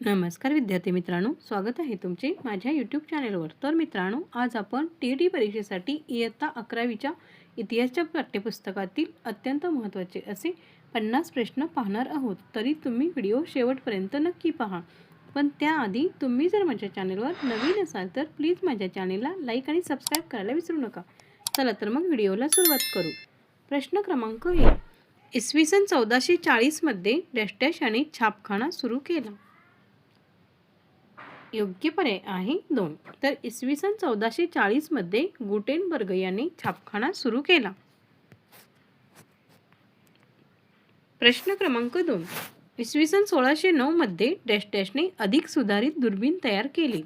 नमस्कार विद्यार्थी मित्रांनो स्वागत आहे तुमचे माझ्या यूट्यूब चॅनेलवर तर मित्रांनो आज आपण टी डी परीक्षेसाठी इयत्ता अकरावीच्या इतिहासच्या पाठ्यपुस्तकातील अत्यंत महत्त्वाचे असे पन्नास प्रश्न पाहणार आहोत. तरी तुम्ही व्हिडिओ शेवटपर्यंत नक्की पहा. पण त्याआधी तुम्ही जर माझ्या चॅनेलवर नवीन असाल तर प्लीज माझ्या चॅनेलला लाईक आणि सबस्क्राईब करायला विसरू नका. चला तर मग व्हिडिओला सुरुवात करू. प्रश्न क्रमांक एक. इसवी सन चौदाशे चाळीसमध्ये डॅश डॅश आणि छापखाना सुरू केला. योग्य पर्याय आहे दोन. तर इसवी सन चौदाशे चाळीसमध्ये गुटेनबर्ग यांनी छापखाना सुरू केला. प्रश्न क्रमांक दोन. इसवी सन सोळाशे नऊमध्ये डॅश डॅशने अधिक सुधारित दुर्बीण तयार केली.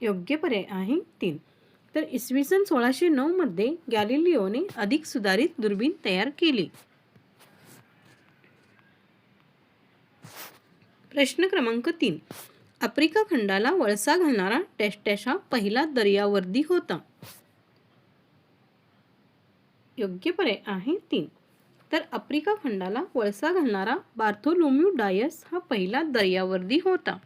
योग्य पर्याय आहे तीन. तर इसवी सन सोळाशे नऊमध्ये गॅलिलिओने अधिक सुधारित दुर्बीण तयार केली. प्रश्न क्रमांक तीन. आफ्रिका खंडाला वळसा घालणारा डॅश हा पहिला दर्यावर्दी होता. योग्य पर्याय आहे तीन. तर आफ्रिका खंडाला वळसा घालणारा बार्थोलोम्यू डायस हा पहिला दर्यावर्दी होता.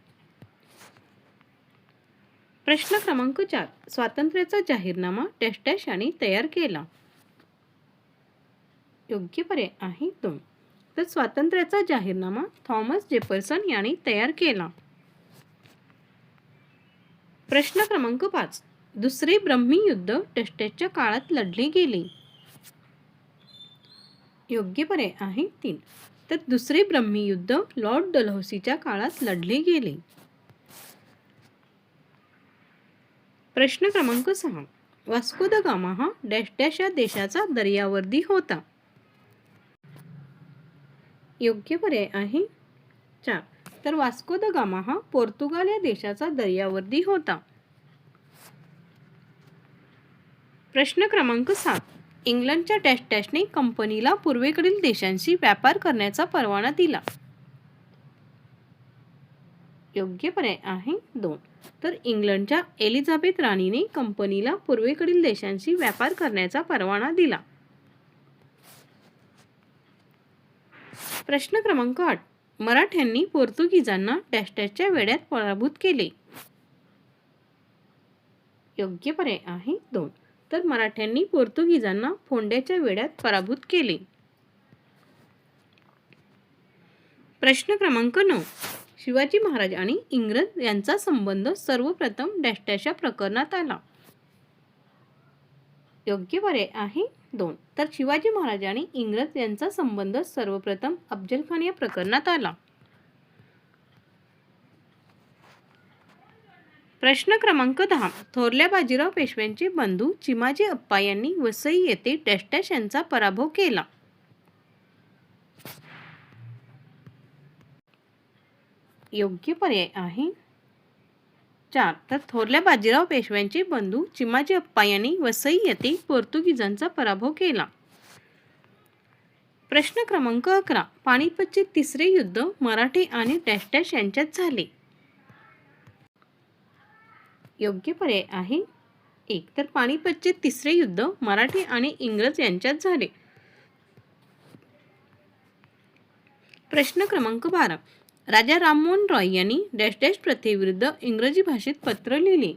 प्रश्न क्रमांक चार. स्वातंत्र्याचा जाहीरनामा टेस्टॅशाने तयार केला. योग्य पर्याय आहे दोन. तर स्वातंत्र्याचा जाहीरनामा थॉमस जेफरसन यांनी तयार केला. प्रश्न क्रमांक पाच. दुसरे ब्रह्मी युद्ध टेस्टेच्या काळात लढले गेले. योग्य पर्याय आहे तीन. तर दुसरे ब्रह्मी युद्ध लॉर्ड डलहौसीच्या काळात लढले गेले. प्रश्न क्रमांक सहा. वास्को द गामा हा डॅश डॅश या देशाचा दर्यावर्दी होता. योग्य पर्याय आहे. चार. तर वास्को द गामा हा पोर्तुगाल या देशाचा दर्यावर्दी होता. प्रश्न क्रमांक सात. इंग्लंडच्या डॅश डॅशने कंपनीला पूर्वेकडील देशांशी व्यापार करण्याचा परवाना दिला. योग्य पर्याय आहे दोन. तर इंग्लंडच्या एलिझाबेथ राणीने कंपनीला पूर्वेकडील देशांशी व्यापार करण्याचा परवाना दिला. प्रश्न क्रमांक आठ. मराठ्यांनी पोर्तुगीजांना डॅशडॅशच्या वेड्यात पराभूत केले. योग्य पर्याय आहे दोन. तर मराठ्यांनी पोर्तुगीजांना फोंड्याच्या वेड्यात पराभूत केले. प्रश्न क्रमांक नऊ. शिवाजी महाराज आणि इंग्रज यांचा संबंध सर्वप्रथम डॅश प्रकरणात आला. योग्य पर्याय आहे दोन. तर शिवाजी महाराज आणि इंग्रज यांचा संबंध सर्वप्रथम अफजल खान या प्रकरणात आला. प्रश्न क्रमांक दहा. थोरल्या बाजीराव पेशव्यांचे बंधू चिमाजी अप्पा यांनी वसई येथे डॅश डॅश यांचा पराभव केला. योग्य पर्याय आहे. चार तर थोरल्या बाजीराव पेशव्यांचे बंधू चिमाजी अप्पा यांनी वसई येथे पोर्तुगीजांचा पराभव केला. प्रश्न क्रमांक अकरा. पानिपतचे तिसरे युद्ध मराठी आणि डॅश डॅश यांच्यात झाले. योग्य पर्याय आहे एक. तर पानिपतचे तिसरे युद्ध मराठी आणि इंग्रज यांच्यात झाले. प्रश्न क्रमांक बारा. राजा राममोहन रॉय यांनी डॅश डॅश प्रथेविरुद्ध इंग्रजी भाषेत पत्र लिहिले.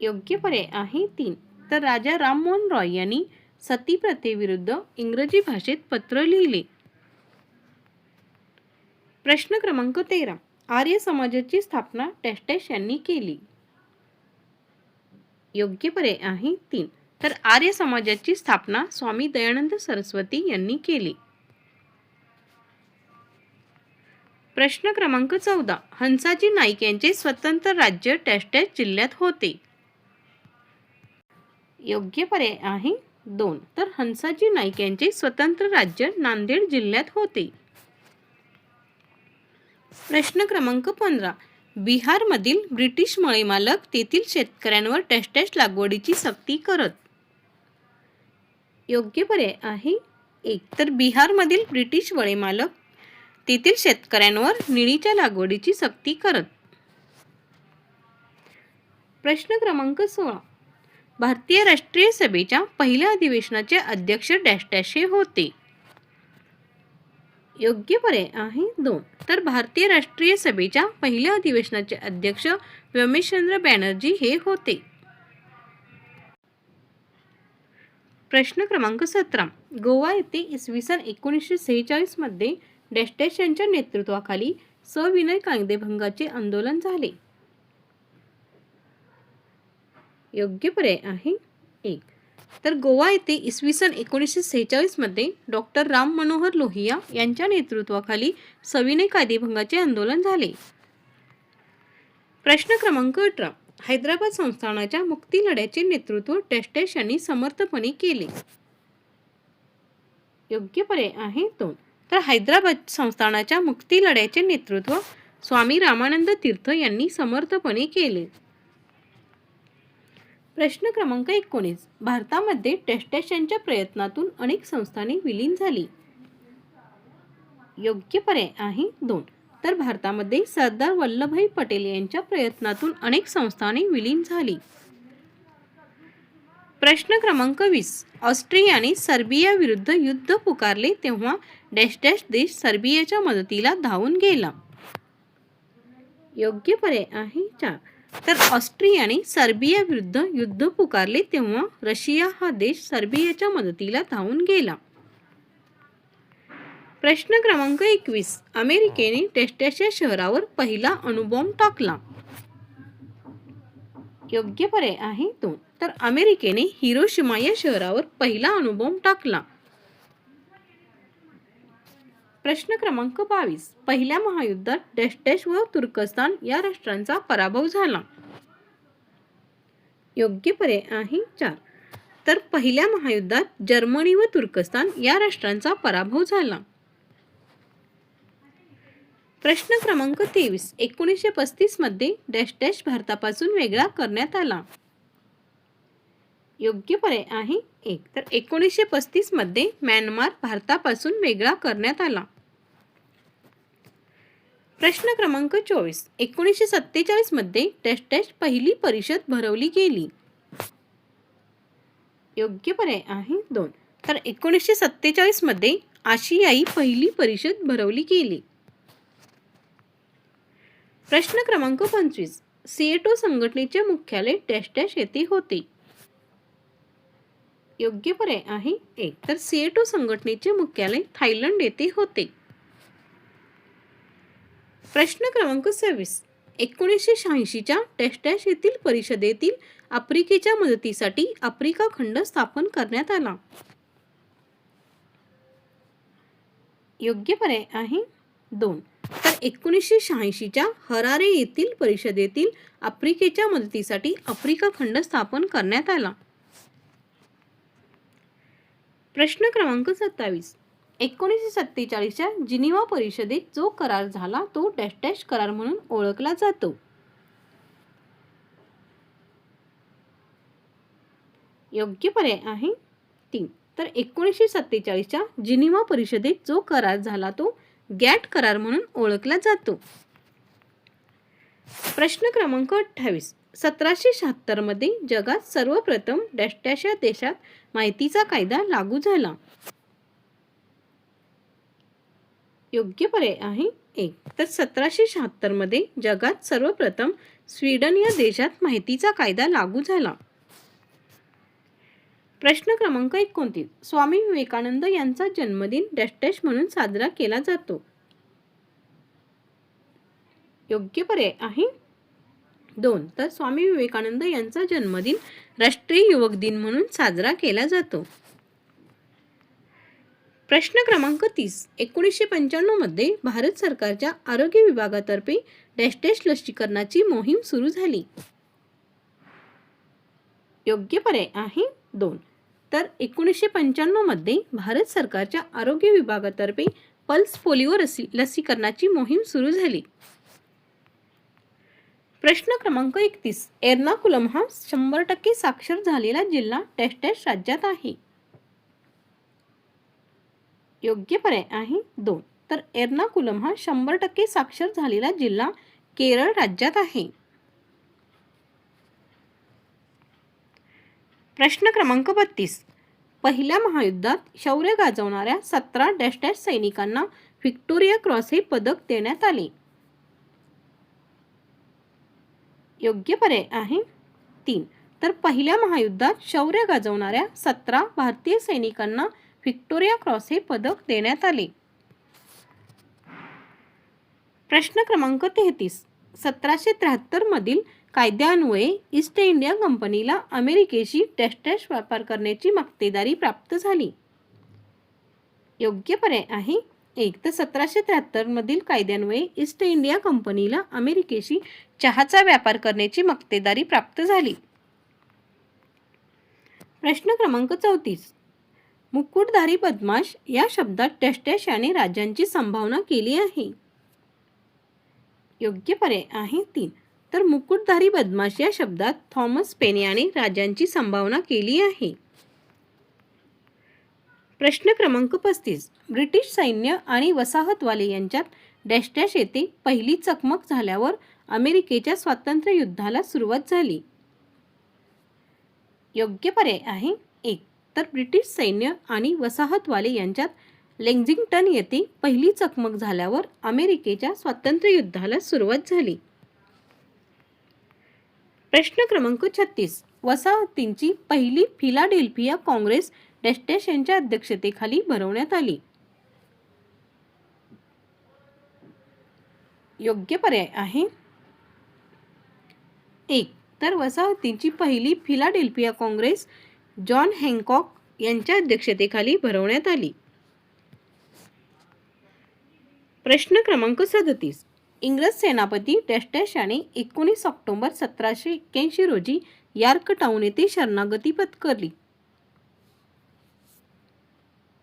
योग्य पर्याय आहे तीन. तर राजा राममोहन रॉय यांनी सती प्रथेविरुद्ध इंग्रजी भाषेत पत्र लिहिले. प्रश्न क्रमांक तेरा. आर्य समाजाची स्थापना टॅस्टॅश यांनी केली. योग्य पर्याय आहे तीन. तर आर्य समाजाची स्थापना स्वामी दयानंद सरस्वती यांनी केली. प्रश्न क्रमांक चौदा. हंसाजी नाईक यांचे स्वतंत्र राज्य डॅश जिल्ह्यात होते. योग्य पर्याय आहे दोन. तर हंसाजी नाईक यांचे स्वतंत्र राज्य नांदेड जिल्ह्यात होते. प्रश्न क्रमांक पंधरा. बिहारमधील ब्रिटिश मळीमालक तेथील शेतकऱ्यांवर डॅश लागवडीची सक्ती करत. योग्य पर्याय आहे एक. तर बिहारमधील ब्रिटिश वळेमालक तेथील शेतकऱ्यांवर निळीच्या लागवडीची सक्ती करत. प्रश्न क्रमांक सोळा. भारतीय राष्ट्रीय सभेच्या पहिल्या अधिवेशनाचे अध्यक्ष डॅश होते. योग्य पर्याय आहे दोन. तर भारतीय राष्ट्रीय सभेच्या पहिल्या अधिवेशनाचे अध्यक्ष व्योमेशचंद्र बॅनर्जी हे होते. प्रश्न क्रमांक सतरा. गोवा येथे इसवी सन एकोणीसशे सेहेचाळीसमध्ये डेस्टेशनच्या यांच्या नेतृत्वाखाली सविनय कायदेभंगाचे आंदोलन झाले. योग्य पर्याय आहे एक. तर गोवा येथे इसवी सन एकोणीसशे सेहेचाळीसमध्ये डॉक्टर राम मनोहर लोहिया यांच्या नेतृत्वाखाली सविनय कायदेभंगाचे आंदोलन झाले. प्रश्न क्रमांक अठरा. हैदराबाद संस्थानाच्या मुक्ती लढ्याचे नेतृत्व टेस्टेश यांनी समर्थपणे केले. योग्य पर्याय आहे दोन. तर हैदराबाद संस्थानाच्या मुक्ती लढ्याचे नेतृत्व स्वामी रामानंद तीर्थ यांनी समर्थपणे केले. प्रश्न क्रमांक एकोणीस. भारतामध्ये टेस्टेशनच्या प्रयत्नातून अनेक संस्थाने विलीन झाली. योग्य पर्याय आहे दोन. तर भारतामध्ये सरदार वल्लभभाई पटेल यांच्या प्रयत्नातून अनेक संस्थाने विलीन झाली. प्रश्न क्रमांक वीस. ऑस्ट्रियाने सर्बिया विरुद्ध युद्ध पुकारले तेव्हा डॅश डॅश देश सर्बियाच्या मदतीला धावून गेला. योग्य पर्याय आहे चार. तर ऑस्ट्रियाने सर्बिया विरुद्ध युद्ध पुकारले तेव्हा रशिया हा देश सर्बियाच्या मदतीला धावून गेला. प्रश्न क्रमांक एकवीस. अमेरिकेने टेस्टॅशा शहरावर पहिला अणुबॉम्ब टाकला. योग्य पर्याय आहे दोन. तर अमेरिकेने हिरोशिमा या शहरावर पहिला अणुबॉम्ब टाकला. प्रश्न क्रमांक बावीस. पहिल्या महायुद्धात डॅश व तुर्कस्तान या राष्ट्रांचा पराभव झाला. योग्य पर्याय आहे चार. तर पहिल्या महायुद्धात जर्मनी व तुर्कस्तान या राष्ट्रांचा पराभव झाला. प्रश्न क्रमांक तेवीस. एकोणीसशे पस्तीसमध्ये डॅश डॅश भारतापासून वेगळा करण्यात आला. योग्य पर्याय आहे एक. तर एकोणीसशे पस्तीसमध्ये म्यानमार भारतापासून वेगळा करण्यात आला. प्रश्न क्रमांक चोवीस. एकोणीसशे सत्तेचाळीसमध्ये टेस्ट टेस्ट पहिली परिषद भरवली गेली. योग्य पर्याय आहे दोन. तर एकोणीसशे सत्तेचाळीसमध्ये आशियाई पहिली परिषद भरवली गेली. प्रश्न क्रमांक पंचवीस. सीएटो संघटनेचे मुख्यालय टेस्टॅश येथे होते. योग्य पर्याय आहे एक. तर सिएटो संघटनेचे मुख्यालय थायलंड येथे होते. प्रश्न क्रमांक सव्वीस. एकोणीसशे शहाऐंशीच्या टेस्टॅश येथील परिषदेतील आफ्रिकेच्या मदतीसाठी आफ्रिका खंड स्थापन करण्यात आला. योग्य पर्याय आहे दोन. तर एकोणीसशे शहाऐंशीच्या हरारे येथील परिषदेतील आफ्रिकेच्या मदतीसाठी आफ्रिका खंड स्थापन करण्यात आला. प्रश्न क्रमांक सत्तावीस. एकोणीसशे सत्तेचाळीसच्या जिनिवा परिषदेत जो करार झाला तो डॅश डॅश करार म्हणून ओळखला जातो. योग्य पर्याय आहे तीन. तर एकोणीसशे सत्तेचाळीसच्या जिनिवा परिषदेत जो करार झाला तो गॅट करार म्हणून ओळखला जातो. प्रश्न क्रमांक अठ्ठावीस. सतराशे शहात्तरमध्ये जगात सर्वप्रथम डॅश डॅश या देशात माहितीचा कायदा लागू झाला. योग्य पर्याय आहे एक. तर सतराशे शहात्तरमध्ये जगात सर्वप्रथम स्वीडन या देशात माहितीचा कायदा लागू झाला. प्रश्न क्रमांक एकोणतीस. स्वामी विवेकानंद यांचा जन्मदिन डॅश डॅश म्हणून साजरा केला जातो. योग्य पर्याय आहे दोन. तर स्वामी विवेकानंद यांचा जन्मदिन राष्ट्रीय युवक दिन म्हणून साजरा केला जातो. प्रश्न क्रमांक तीस. एकोणीसशे पंच्याण्णवमध्ये भारत सरकारच्या आरोग्य विभागातर्फे डॅश डॅश लसीकरणाची मोहीम सुरू झाली. योग्य पर्याय आहे दोन. तर एकोणीसशे पंच्याण्णवमध्ये भारत सरकारच्या आरोग्य विभागातर्फे पल्स पोलिओ लसी लसीकरणाची मोहीम सुरू झाली. प्रश्न क्रमांक एकतीस. एर्नाकुलम हा शंभर टक्के साक्षर झालेला जिल्हा टेस्टेस राज्यात आहे. योग्य पर्याय आहे दोन. तर एर्नाकुलम हा शंभर टक्के साक्षर झालेला जिल्हा केरळ राज्यात आहे. प्रश्न क्रमांक बत्तीस. पहिल्या महायुद्धात शौर्य गाजवणाऱ्या सतरा डॅश डॅश सैनिकांना व्हिक्टोरिया क्रॉस हे पदक देण्यात आले. योग्य पर्याय आहे. तीन. तर पहिल्या महायुद्धात शौर्य गाजवणाऱ्या सतरा भारतीय सैनिकांना व्हिक्टोरिया क्रॉस हे पदक देण्यात आले. प्रश्न क्रमांक तेहतीस. सतराशे त्र्याहत्तर मधील कायद्यान्वये ईस्ट इंडिया कंपनीला अमेरिकेशी टेस्टॅश व्यापार करण्याची मक्तेदारी प्राप्त झाली. योग्य पर्याय आहे एक तर सतराशे त्र्याहत्तरमधील कायद्यान्वये ईस्ट इंडिया कंपनीला अमेरिकेशी चहाचा व्यापार करण्याची मक्तेदारी प्राप्त झाली. प्रश्न क्रमांक चौतीस. मुकुटधारी बदमाश या शब्दात डॅश याने राज्यांची संभावना केली आहे. योग्य पर्याय आहे तीन. तर मुकुटधारी बदमाश या शब्दात थॉमस पेन याने राजांची संभावना केली आहे. प्रश्न क्रमांक पस्तीस. ब्रिटिश सैन्य आणि वसाहतवाले यांच्यात डॅश डॅश येथे पहिली चकमक झाल्यावर अमेरिकेच्या स्वातंत्र्य युद्धाला सुरुवात झाली. योग्य पर्याय आहे एक. तर ब्रिटिश सैन्य आणि वसाहतवाले यांच्यात लेक्झिंग्टन येथे पहिली चकमक झाल्यावर अमेरिकेच्या स्वातंत्र्य युद्धाला सुरुवात झाली. प्रश्न क्रमांक छत्तीस. वसाहतींची पहिली फिलाडेल्फिया काँग्रेस डॅश यांच्या अध्यक्षतेखाली भरवण्यात आली. योग्य पर्याय आहे. एक तर वसाहतींची पहिली फिलाडेल्फिया काँग्रेस जॉन हँकॉक यांच्या अध्यक्षतेखाली भरवण्यात आली. प्रश्न क्रमांक सदतीस इंग्रज सेनापती डॅश याने एकोणीस ऑक्टोबर सतराशे एक्क्याऐंशी रोजी यार्क टाउन येथे शरणागती पत्करली.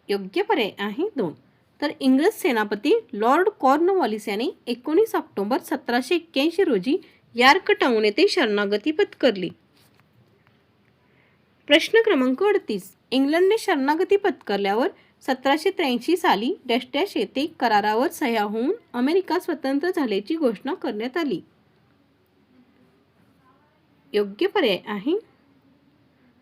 योग्य पर्याय आहे दोन. तर इंग्रज सेनापती लॉर्ड कॉर्नवॉलिस याने एकोणीस ऑक्टोबर सतराशे एक्क्याऐंशी रोजी यार्क टाऊन येथे शरणागती पत्करली. प्रश्न क्रमांक अडतीस. इंग्लंडने शरणागती पत्करल्यावर सतराशे त्र्याऐंशी साली डॅश डॅश येथे करारावर सह्या होऊन अमेरिका स्वतंत्र झाल्याची घोषणा करण्यात आली. योग्य पर्याय आहे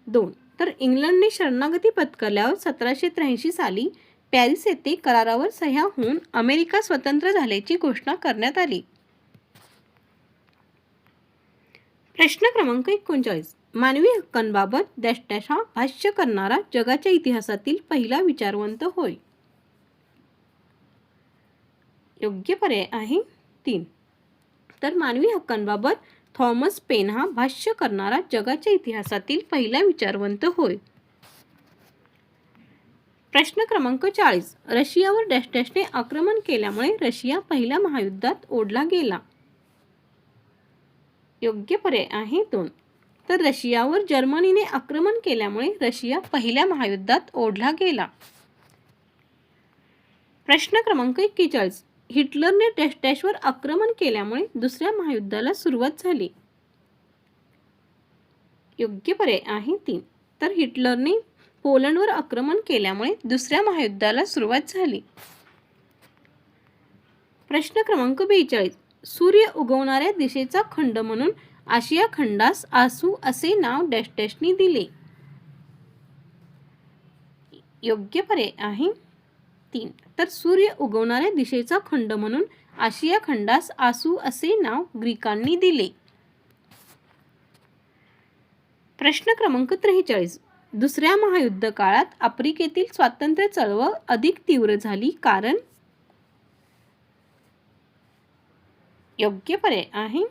दोन. तर इंग्लंडने शरणागती पत्करल्यावर सतराशे त्र्याऐंशी साली पॅरिस येथे करारावर सह्या होऊन अमेरिका स्वतंत्र झाल्याची घोषणा करण्यात आली. प्रश्न क्रमांक एकोणचाळीस. मानवी हक्कांबाबत डॅश डॅश हा भाष्य करणारा जगाच्या इतिहासातील पहिला विचारवंत होय. योग्य पर्याय आहे तीन. तर मानवी हक्कांबाबत थॉमस पेन हा भाष्य करणारा जगाच्या इतिहासातील पहिला विचारवंत होय. प्रश्न क्रमांक चाळीस. रशियावर डॅश डॅशने आक्रमण केल्यामुळे रशिया पहिल्या महायुद्धात ओढला गेला. योग्य पर्याय आहे दोन. तर रशियावर जर्मनीने आक्रमण केल्यामुळे रशिया पहिल्या महायुद्धात ओढला गेला. प्रश्न क्रमांक एक्केचाळीस. हिटलरने डॅश आक्रमण केल्यामुळे दुसऱ्या महायुद्धाला सुरुवात झाली. योग्य पर्याय आहे तीन. तर हिटलरने पोलंडवर आक्रमण केल्यामुळे दुसऱ्या महायुद्धाला सुरुवात झाली. प्रश्न क्रमांक बेचाळीस. सूर्य उगवणाऱ्या दिशेचा खंड म्हणून आशिया खंडास आसू असे नाव डॅश डॅशनी दिले. योग्य पर्याय आहे तीन. तर सूर्य उगवणाऱ्या दिशेचा खंड म्हणून आशिया खंडास आसू असे नाव ग्रीकांनी दिले. प्रश्न क्रमांक त्रेचाळीस. दुसऱ्या महायुद्ध काळात आफ्रिकेतील स्वातंत्र्य चळवळ अधिक तीव्र झाली कारण? योग्य पर्याय आहे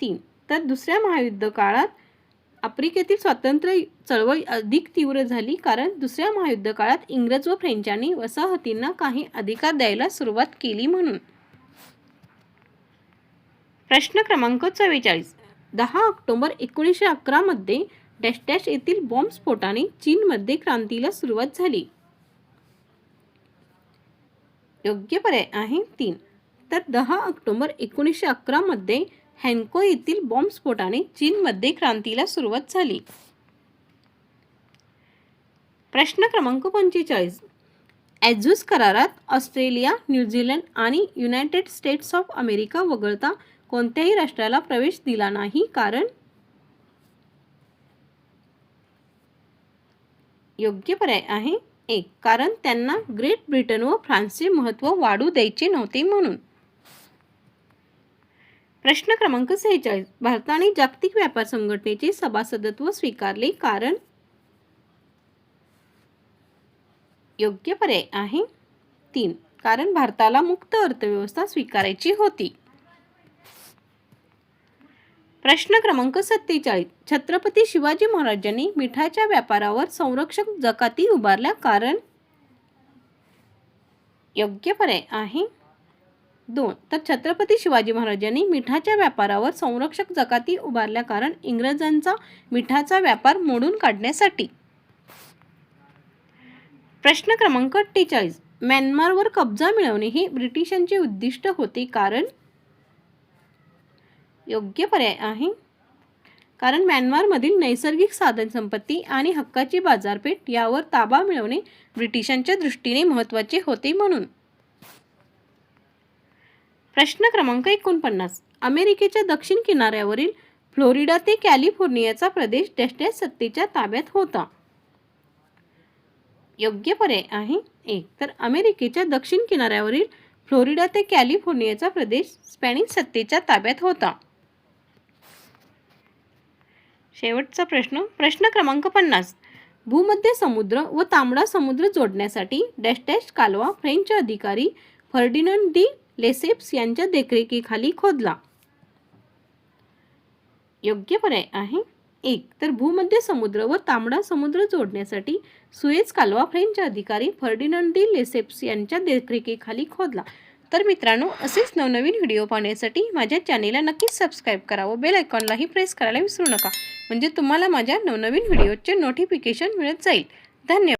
तीन. तर दुसऱ्या महायुद्ध काळात आफ्रिकेतील स्वातंत्र्य चळवळ अधिक तीव्र झाली कारण दुसऱ्या महायुद्ध काळात इंग्रज व फ्रेंचांनी वसाहतींना काही अधिकार द्यायला सुरुवात केली म्हणून. प्रश्न क्रमांक चव्वेचाळीस. दहा ऑक्टोबर एकोणीसशे अकरामध्ये डॅश डॅश येथील बॉम्बस्फोटाने चीनमध्ये क्रांतीला सुरुवात झाली. योग्य पर्याय आहे तीन. तर दहा ऑक्टोबर एकोणीसशे अकरामध्ये हॅन्को येथील बॉम्बस्फोटाने चीनमध्ये क्रांतीला सुरुवात झाली. प्रश्न क्रमांक पंचेचाळीस. ॲझूस करारात ऑस्ट्रेलिया न्यूझीलंड आणि युनायटेड स्टेट्स ऑफ अमेरिका वगळता कोणत्याही राष्ट्राला प्रवेश दिला नाही कारण योग्य पर्याय आहे एक. कारण त्यांना ग्रेट ब्रिटन व फ्रान्सचे महत्त्व वाढू द्यायचे नव्हते म्हणून. प्रश्न क्रमांक सेहेचाळीस. भारताने जागतिक व्यापार संघटनेचे सभासदत्व स्वीकारले कारण? योग्य पर्याय आहे. तीन. कारण भारताला मुक्त अर्थव्यवस्था स्वीकारायची होती. प्रश्न क्रमांक सत्तेचाळीस. छत्रपती शिवाजी महाराजांनी मिठाच्या व्यापारावर संरक्षक जकाती उभारल्या कारण? योग्य पर्याय आहे. दोन. तर छत्रपती शिवाजी महाराजांनी मिठाच्या व्यापारावर संरक्षक जकाती उभारल्या कारण इंग्रजांचा मिठाचा व्यापार मोडून काढण्यासाठी. प्रश्न क्रमांक अठ्ठेचाळीस म्यानमारवर कब्जा मिळवणे हे ब्रिटिशांचे उद्दिष्ट होते कारण योग्य पर्याय आहे. कारण म्यानमारमधील नैसर्गिक साधनसंपत्ती आणि हक्काची बाजारपेठ यावर ताबा मिळवणे ब्रिटिशांच्या दृष्टीने महत्त्वाचे होते म्हणून. प्रश्न क्रमांक एकोणपन्नास. अमेरिकेच्या दक्षिण किनाऱ्यावरील फ्लोरिडा ते कॅलिफोर्नियाचा प्रदेश डॅश डॅश सत्तेच्या ताब्यात होता. योग्य पर्याय आहे एक. तर अमेरिकेच्या दक्षिण किनाऱ्यावरील फ्लोरिडा ते कॅलिफोर्नियाचा प्रदेश स्पॅनिश सत्तेच्या ताब्यात होता. शेवटचा प्रश्न. प्रश्न क्रमांक पन्नास. भूमध्य समुद्र व तांबडा समुद्र जोडण्यासाठी डॅश डॅश कालवा फ्रेंच अधिकारी फर्डिनंड डी लेसेप्स यांच्या देखरेखीखाली खोदला. योग्य पर्याय आहे. एक तर भूमध्य समुद्र व तांबडा समुद्र जोडण्यासाठी सुएज कालवा फ्रेंच अधिकारी फर्डिनंड डी लेसेप्स यांच्या देखरेखीखाली खोदला. तर मित्रांनो असेच नवनवीन व्हिडिओ पाहण्यासाठी माझ्या चॅनेलला नक्कीच सबस्क्राईब करा व बेल आयकॉनलाही प्रेस करायला विसरू नका. म्हणजे तुम्हाला माझ्या नवनवीन व्हिडिओचे नोटिफिकेशन मिळत जाईल. धन्यवाद.